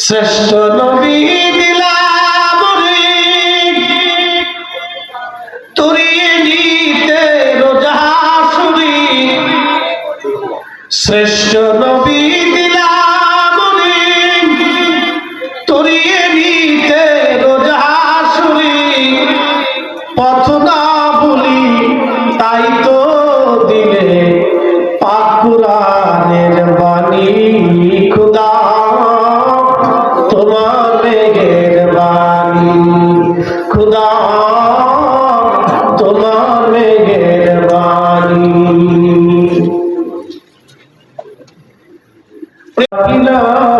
শ্রেষ্ঠ নবী Allah.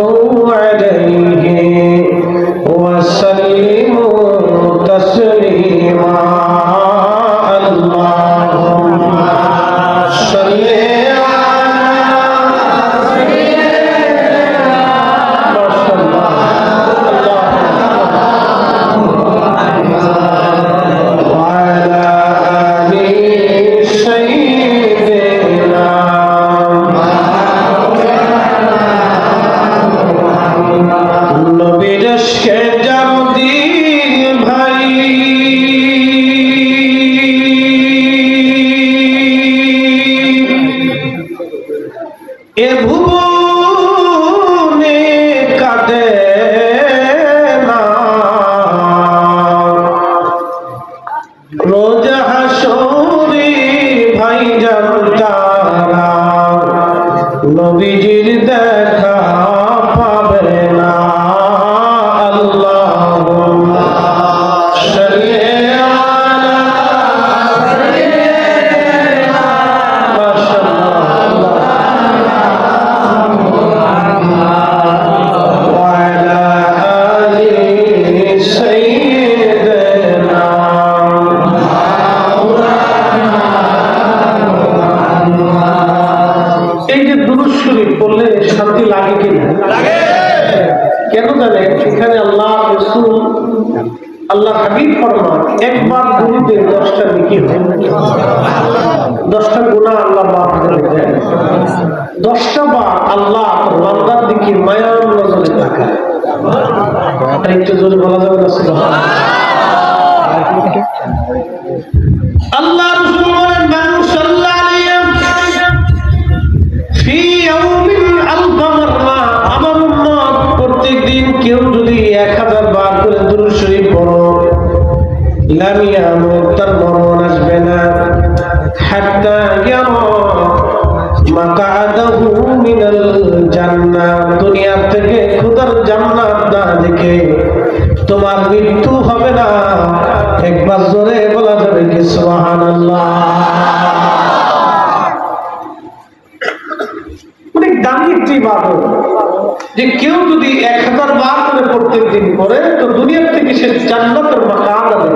শরীফ শান্তি লাগে কিনা? কেন জানেন? এখানে আল্লাহ রসুল আল্লাহ হাবিব ফরমান একবার গুরুতে দশটা নিকি হয়। দশটা গুণা আল্লাহ মাফ করে দেয় দশটা বা আল্লাহ বান্দার দিকে মায়ার নজরে তাকায়। একটু জোরে বলা যাবে না আল্লাহ রসুল মানুষ আল্লাহ এক হাজার বার করে দুরুদ শরীফ পড়ো। তার মরণ আসবে না। থেকে জান্নাত না দেখে তোমার মৃত্যু হবে না। একবার জোরে বলা যাবে কি অনেক দামি একটি যে কেউ যদি এক হাজার বার করে প্রত্যেক দিন করে তো দুনিয়ার থেকে সে জান্নাতের মাকাম হবে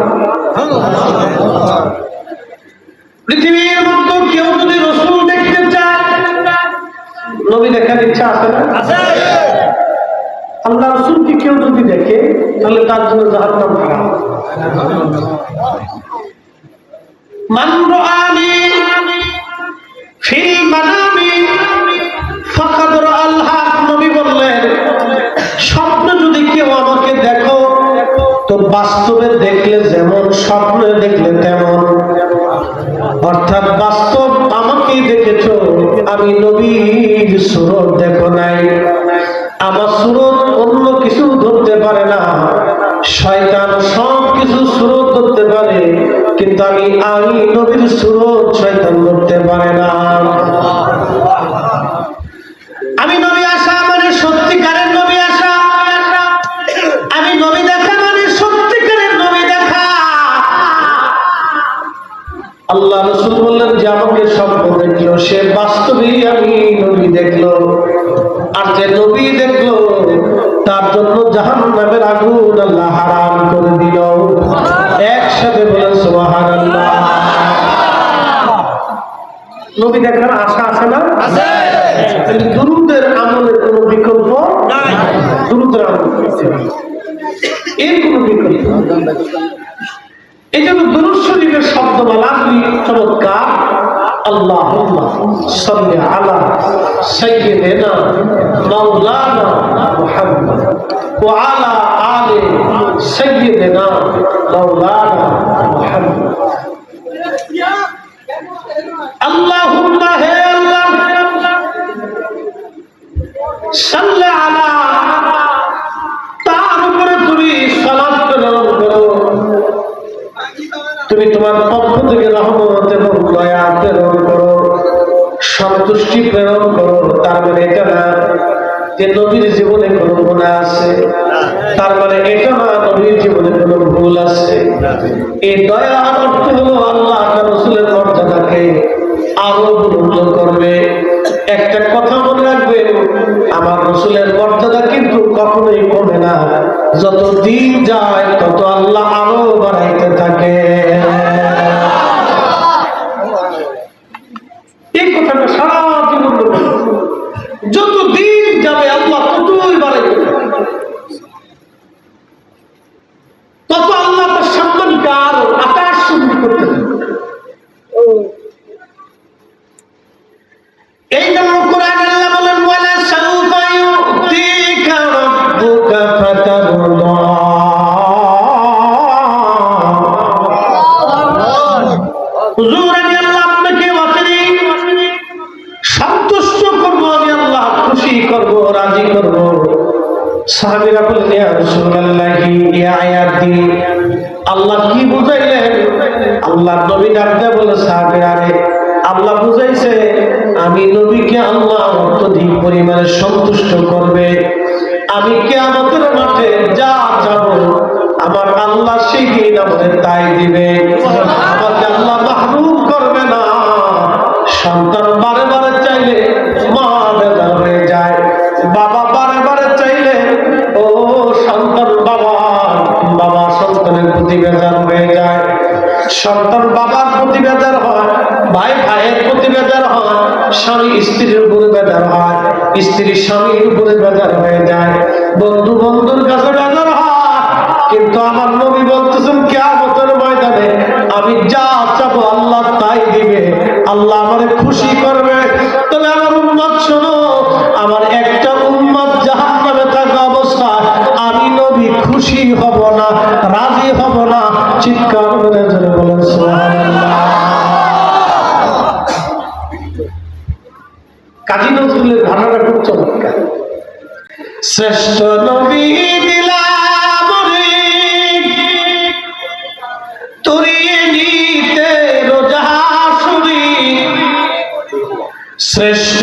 পৃথিবীর মধ্যে কেউ যদি রসুল দেখতে চায় নবী দেখার ইচ্ছা আছে না? আল্লাহ রসুলকে কেউ যদি দেখে তাহলে তার জন্য জাহান্নাম হারাম। মান রাআনি ফিল মানামি ফাকাদ বাস্তবে দেখলে যেমন, স্বপ্নে দেখলে তেমন। অর্থাৎ বাস্তব আমাকেই দেখেছ, আমি নবীর সুরত দেখো নাই। আমার সুরত অন্য কিছু ধরতে পারে না। শয়তান সব কিছু সুরত ধরতে পারে, কিন্তু আমি আমি নবীর সুরত শয়তান ধরতে পারে না। জাহান নামের আগুন আল্লাহ হারাম করে দিল। একসাথে বলে সোহান নবী দেখার আশা আছে না? দুরুদের আমলের কোনো বিকল্প দুরুদের আমল এর কোনো বিকল্প এই জন্য দুরুদ শরীফের শব্দমালা খুবই চমৎকার। আল্লাহ সাল্লি আলা সাইয়্যিদিনা মাওলানা মুহাম্মদ। আলা আলি সাইয়্যিদিনা মাওলানা মুহাম্মদ। আল্লাহুম্মা হে আল্লাহ। সাল্লি আলা। তার উপরে তুমি সালাত প্রেরণ করো। তুমি তোমার পক্ষ থেকে রহমত এবং দয়া প্রেরণ করো। সন্তুষ্টি প্রেরণ করো। তার মানে এটা না যে নবীর জীবনে কোনো গুণা আছে তার মানে এটা না নবীর জীবনে কোনো ভুল আছে। এই দয়ার অর্থ হলো আল্লাহ রসুলের মর্যাদাকে আরও বুলন্দ করবে। একটা কথা মনে রাখবেন, আমার রসুলের মর্যাদা কিন্তু কখনোই কমে না। যত দিন যায়, তত আল্লাহ আরও করব সাহাবীরা বললেন ইয়া আয়াতি আল্লাহ কি বুঝাইলেন? আল্লাহ নবী ডাকতে বলে সাহাবীরা রে আল্লাহ বুঝাইছে, আমি নবীকে আল্লাহ অত্যধিক পরিমাণে সন্তুষ্ট করবে। আমি কেয়ামতের মাঠে যা যাব, আমার আল্লাহ সেই দিন আমাদের তাই দিবে। আমাকে আল্লাহ মাহরুম করবে না। সন্তান সন্তান বাবার প্রতি বেজার হয়, ভাই ভাইয়ের প্রতি বেজার হয়, স্বামী স্ত্রীর উপরে বেজার হয়, স্ত্রী স্বামীর উপরে বেজার হয়ে যায়। বন্ধু বন্ধুর কাছে বেজার হয়। কিন্তু আমার নবী বলতেছেন, কেয়ামতের ময়দানে আমি যা চাবো আল্লাহ তাই দিবে। আল্লাহ আমারে খুশি করবে। তবে আমার উম্মত শোনো শ্রেষ্ঠ